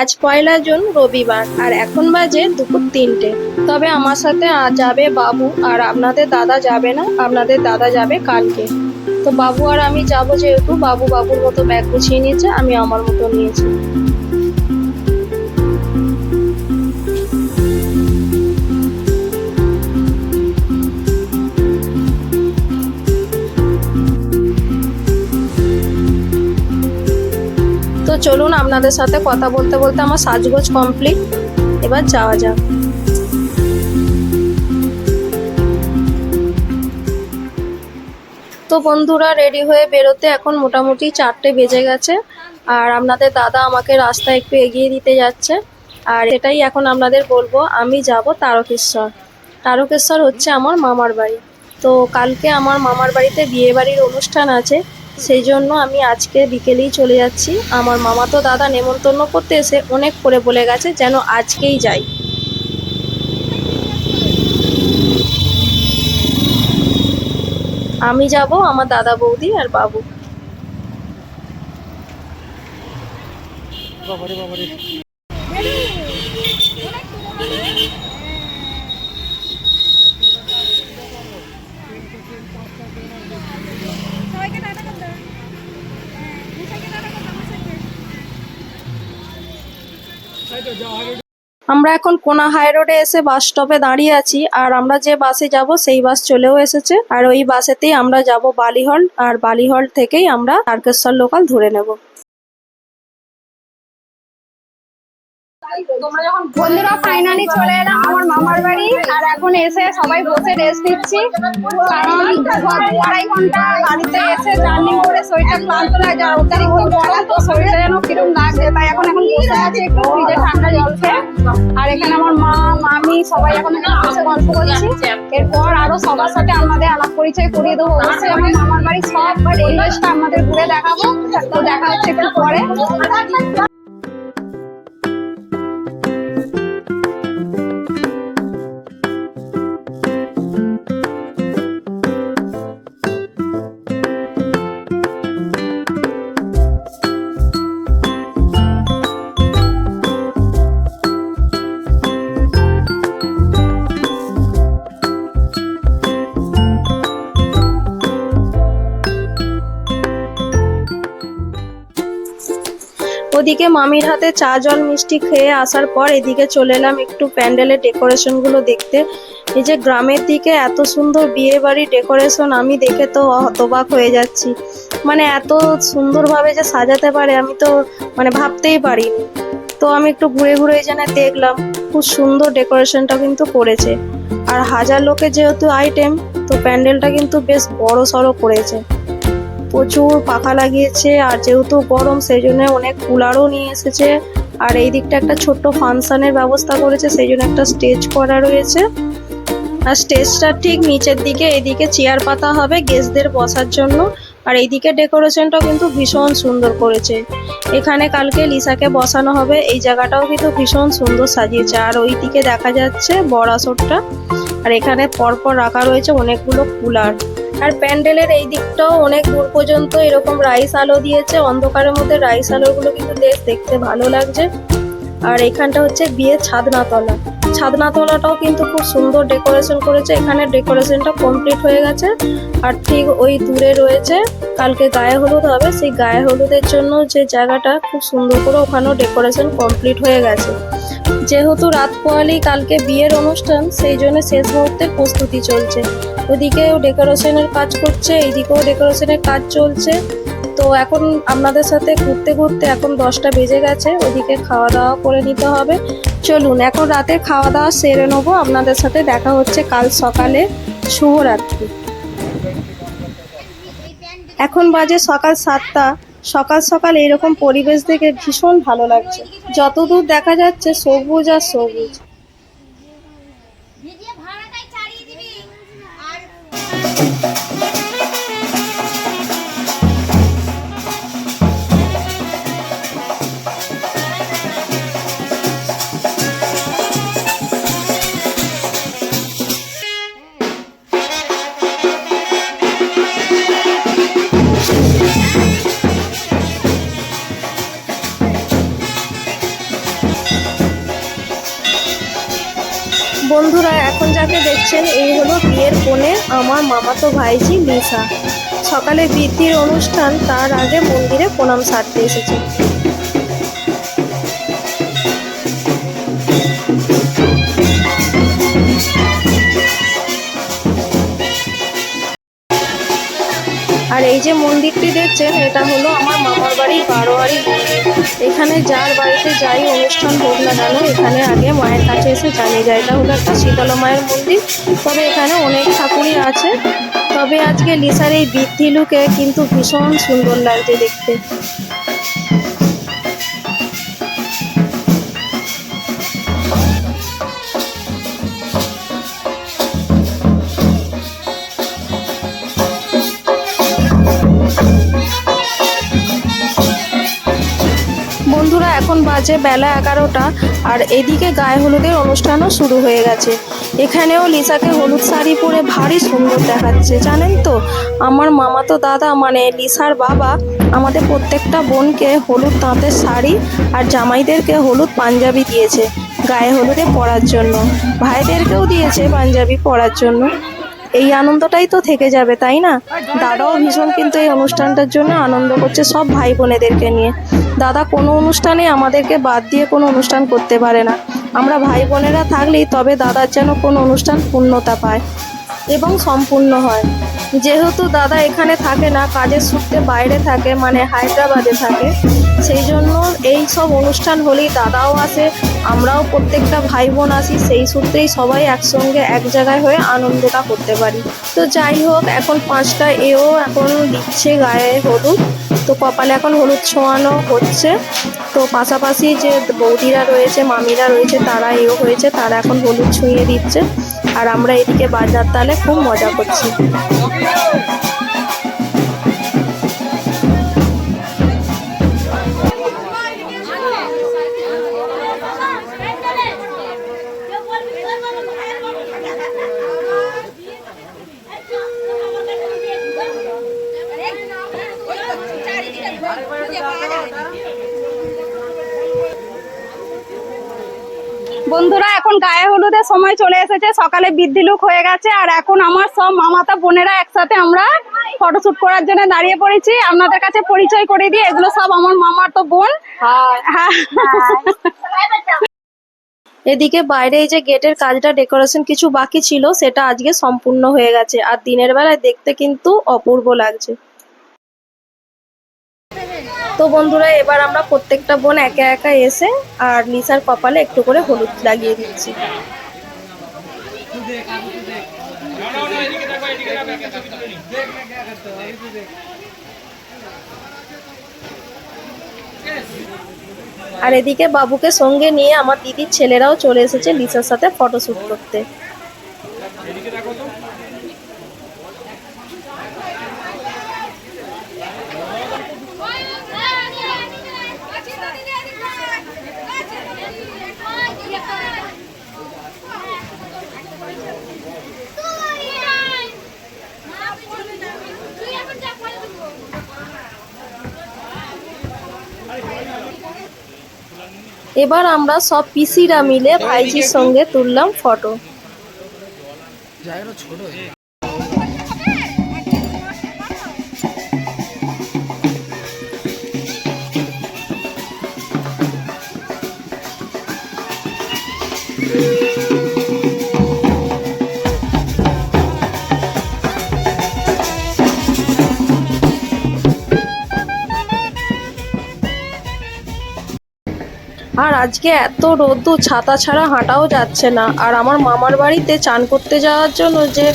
আজ পয়লা জুন, রবিবার, আর এখন বাজে দুপুর তিনটে। তবে আমার সাথে যাবে বাবু, আর আপনাদের দাদা যাবে না, আপনাদের দাদা যাবে কালকে। তো বাবু আর আমি যাব যেহেতু, বাবু বাবুর মতো ব্যাগ গুছিয়ে নিয়েছে, আমি আমার মতো নিয়েছি। চলুন আপনাদের সাথে কথা বলতে বলতে আমার সাজগোজ কমপ্লিট এবার যাওয়া যাক। তো বন্ধুরা রেডি হয়ে বেরোতে এখন মোটামুটি চারটে বেজে গেছে। আর আপনাদের দাদা আমাকে রাস্তা একটু এগিয়ে দিতে যাচ্ছে। আর এটাই এখন আপনাদের বলব, আমি যাব তারকেশ্বর। তারকেশ্বর হচ্ছে আমার মামার বাড়ি। তো কালকে আমার মামার বাড়িতে বিয়ে বাড়ির অনুষ্ঠান আছে। সেই জন্য আমি আজকে বিকেলেই চলে যাচ্ছি। আমার মামা তো দাদা নেমন্তন্ন করতে এসে অনেক করে বলে গেছে যেন আজকেই যাই। আমি যাব আমার দাদা বৌদি আর বাবু। আমরা এখন কোনা হাই রোডে এসে বাস স্টপে দাঁড়িয়ে আছি, আর আমরা যে বাসে যাব সেই বাস চলেও এসেছে। আর ওই বাসেতেই আমরা যাব বালিহল, আর বালিহল থেকেই আমরা তারকেশ্বর লোকাল ধরে নেব। বন্ধুরা ফাইনালি চলে এলাম আমার মামার বাড়ি। আর এখন এসে সবাই বসে রেস্ট দিচ্ছি কারণ দু- আড়াই ঘণ্টা গাড়িতে এসে জার্নি করে শরীরটা ক্লান্ত লাগে। আর তো শরীরটা যেন কিরম লাগছে। তাই এখন এখন বসে আছি একটু ফ্রিজে ঠান্ডা জল খেয়ে আর এখানে আমার মা মামি সবাই এখন বসে গল্প করছি। এরপর আরও সবার সাথে আমাদের আলাপ পরিচয় করিয়ে দেবো। অবশ্যই আমার মামার বাড়ি সব পরিবেশটা আমাদের ঘুরে দেখাবো। তো দেখা হচ্ছে একটু পরে। ওদিকে মামির হাতে চা, জল, মিষ্টি খেয়ে আসার পর এদিকে চলে এলাম একটু প্যান্ডেলের ডেকোরেশনগুলো দেখতে। এই যে গ্রামের দিকে এত সুন্দর বিয়ে বাড়ি ডেকোরেশন, আমি দেখে তো হতবাক হয়ে যাচ্ছি। মানে এত সুন্দরভাবে যে সাজাতে পারে, আমি তো মানে ভাবতেই পারিনি। তো আমি একটু ঘুরে ঘুরে এখানে দেখলাম, খুব সুন্দর ডেকোরেশনটা কিন্তু করেছে। আর হাজার লোকের যেহেতু আইটেম, তো প্যান্ডেলটা কিন্তু বেশ বড় সড়ো করেছে। প্রচুর পাখা লাগিয়েছে, আর যেহেতু গরম সেই জন্য অনেক কুলারও নিয়ে এসেছে। আর এই দিকটা একটা ছোট্ট ফাংশনের ব্যবস্থা করেছে সেই জন্য একটা স্টেজ করা রয়েছে। আর স্টেজটা ঠিক নিচের দিকে, এদিকে চেয়ার পাতা হবে গেস্টদের বসার জন্য। আর এইদিকে ডেকোরেশনটা কিন্তু ভীষণ সুন্দর করেছে। এখানে কালকে লিসাকে বসানো হবে, এই জায়গাটাও কিন্তু ভীষণ সুন্দর সাজিয়েছে। আর ওই দিকে দেখা যাচ্ছে বড় আসরটা। আর এখানে পরপর রাখা রয়েছে অনেকগুলো কুলার। আর প্যান্ডেলের এই দিকটাও অনেক দূর পর্যন্ত এরকম রাইস আলো দিয়েছে। অন্ধকারের মধ্যে রাইস আলোগুলো কিন্তু বেশ দেখতে ভালো লাগছে। আর এখানটা হচ্ছে বিয়ের ছাদনাতলা। ছাদনাতলাটাও কিন্তু খুব সুন্দর ডেকোরেশন করেছে। এখানে ডেকোরেশনটা কমপ্লিট হয়ে গেছে। আর ঠিক ওই দূরে রয়েছে, কালকে গায়ে হলুদ হবে, সেই গায়ে হলুদের জন্য যে জায়গাটা খুব সুন্দর করে ওখানেও ডেকোরেশন কমপ্লিট হয়ে গেছে। যেহেতু রাত পোয়ালি কালকে বিয়ের অনুষ্ঠান, সেই জন্য শেষ মুহূর্তে প্রস্তুতি চলছে। ওদিকেও ডেকোরেশনের কাজ করছে, এইদিকেও ডেকোরেশনের কাজ চলছে। তো এখন আপনাদের সাথে ঘুরতে ঘুরতে এখন দশটা বেজে গেছে, ওদিকে খাওয়া দাওয়া করে নিতে হবে। চলুন, এখন রাতে খাওয়া দাওয়া সেরে নেব। আপনাদের সাথে দেখা হচ্ছে কাল সকালে শুভরাত্রি। এখন বাজে সকাল সাতটা। সকাল সকাল এরকম পরিবেশ দেখে ভীষণ ভালো লাগছে। যতদূর দেখা যাচ্ছে সবুজ আর সবুজ। দেখছেন, এই হলো বিয়ের কোণে আমার মামাতো ভাইজি লিসা। সকালে বৃদ্ধির অনুষ্ঠান, তার আগে মন্দিরে প্রণাম সারতে এসেছে। আর এই যে মন্দিরটি দেখছেন, এটা হলো আমার এখানে যার বাড়িতে যাই অনুষ্ঠান হোক না কেন, এখানে আগে মায়ের কাছে এসে জানিয়ে যায়। এটা হলো একটা শীতলা মায়ের মন্দির। তবে এখানে অনেক ঠাকুরই আছে। তবে আজকে লিসার এই বৃদ্ধি লুকে কিন্তু ভীষণ সুন্দর লাগছে দেখতে। এখন বাজে বেলা এগারোটা আর এদিকে গায়ে হলুদের অনুষ্ঠানও শুরু হয়ে গেছে। এখানেও লিসাকে হলুদ শাড়ি পরে ভারী সুন্দর দেখাচ্ছে, জানেন তো? আমার মামাতো দাদা মানে লিসার বাবা, আমাদের প্রত্যেকটা বোনকে হলুদ তাঁতের শাড়ি আর জামাইদেরকে হলুদ পাঞ্জাবি দিয়েছে গায়ে হলুদে পরার জন্য। ভাইদেরকেও দিয়েছে পাঞ্জাবি পরার জন্য। এই আনন্দটাই তো থেকে যাবে, তাই না? দাদাও ভীষণ কিন্তু এই অনুষ্ঠানটার জন্য আনন্দ করছে সব ভাই বোনেদেরকে নিয়ে। দাদা কোনো অনুষ্ঠানে আমাদেরকে বাদ দিয়ে কোনো অনুষ্ঠান করতে পারে না। আমরা ভাই বোনেরা থাকলেই তবে দাদার যেন কোনো অনুষ্ঠান পূর্ণতা পায় এবং সম্পূর্ণ হয়। যেহেতু দাদা এখানে থাকে না, কাজের সূত্রে বাইরে থাকে মানে হায়দ্রাবাদে থাকে, সেই জন্য এই সব অনুষ্ঠান হলেই দাদাও আসে, আমরাও প্রত্যেকটা ভাই বোন আসি, সেই সূত্রেই সবাই একসঙ্গে এক জায়গায় হয়ে আনন্দটা করতে পারি। তো যাই হোক, এখন পাঁচটা এও এখন দিচ্ছে গায়ে হলুদ। তো কপালে এখন হলুদ ছোঁয়ানো হচ্ছে। তো পাশাপাশি যে বৌদিরা রয়েছে, মামিরা রয়েছে, তারা এও হয়েছে, তারা এখন হলুদ ছুঁয়ে দিচ্ছে। আর আমরা এদিকে বাজার তালে খুব মজা করছি। এখন গায়ে হলুদের সময় চলে এসেছে সকালে বৃদ্ধি লুক হয়ে গেছে আর এখন আমার সব মামাতা বোনেরা একসাথে আমরা ফটোশুট করার জন্য দাঁড়িয়ে পড়েছি। আপনাদের কাছে পরিচয় করে দিই এগুলো সব আমার মামার তো বোন হ্যাঁ। এদিকে বাইরে এই যে গেটের কাজটা ডেকোরেশন কিছু বাকি ছিল সেটা আজকে সম্পূর্ণ হয়ে গেছে। আর দিনের বেলায় দেখতে কিন্তু অপূর্ব লাগছে। তো বন্ধুরা, এবার আমরা প্রত্যেকটা বোন একা একা এসে আর লিসার কপালে একটু করে হলুদ লাগিয়ে দিচ্ছি। আর এদিকে বাবুকে সঙ্গে নিয়ে আমার দিদির ছেলেরাও চলে এসেছে লিসার সাথে ফটোশুট করতে। এবার আমরা সব পিসিরা মিলে ভাইজির সঙ্গে তুললাম ফটো। আজকে এত রোদ্দু ছাতা ছাড়া হাঁটাও যাচ্ছে না। আর আমার মামার বাড়িতে চান করতে যাওয়ার জন্য যে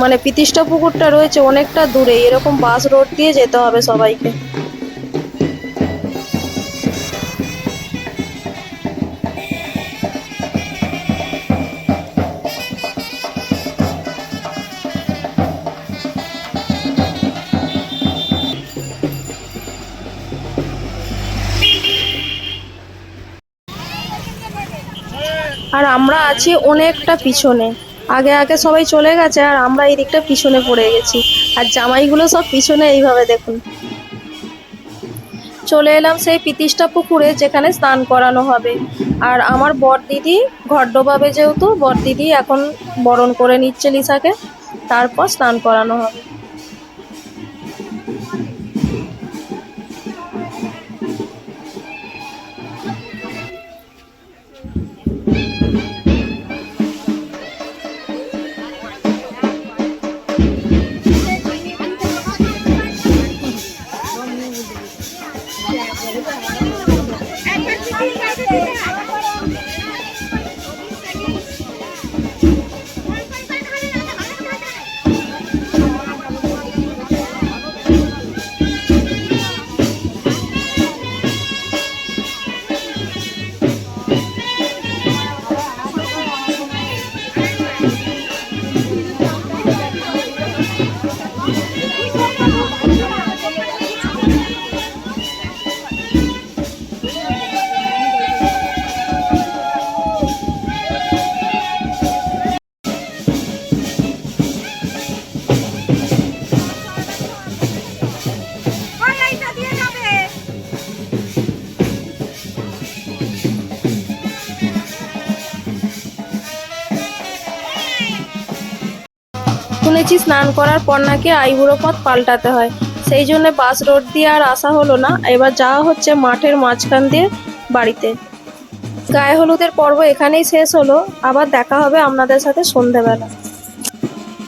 মানে পিতিষ্ঠা পুকুরটা রয়েছে অনেকটা দূরে, এরকম বাস রোড দিয়ে যেতে হবে সবাইকে। আমরা আছি অনেকটা পিছনে। আগে আগে সবাই চলে গেছে আর আমরা এই দিকটা পিছনে পড়ে গেছি। আর জামাইগুলো সব পিছনে এইভাবে দেখুন। চলে এলাম সেই পিতিষ্ঠা পুকুরে যেখানে স্নান করানো হবে। আর আমার বর দিদি ঘর যেহেতু বর দিদি এখন বরণ করে নিচ্ছে লিসাকে। তারপর স্নান করানো হবে। শুনেছি স্নান করার পর নাকি আইবুড়ো পথ পাল্টাতে হয়। সেই জন্য বাস রোড দিয়ে আর আসা হলো না। এবার যাওয়া হচ্ছে মাঠের মাঝখান দিয়ে বাড়িতে। গায়ে হলুদের পর্ব এখানেই শেষ হলো। আবার দেখা হবে আপনাদের সাথে সন্ধেবেলা।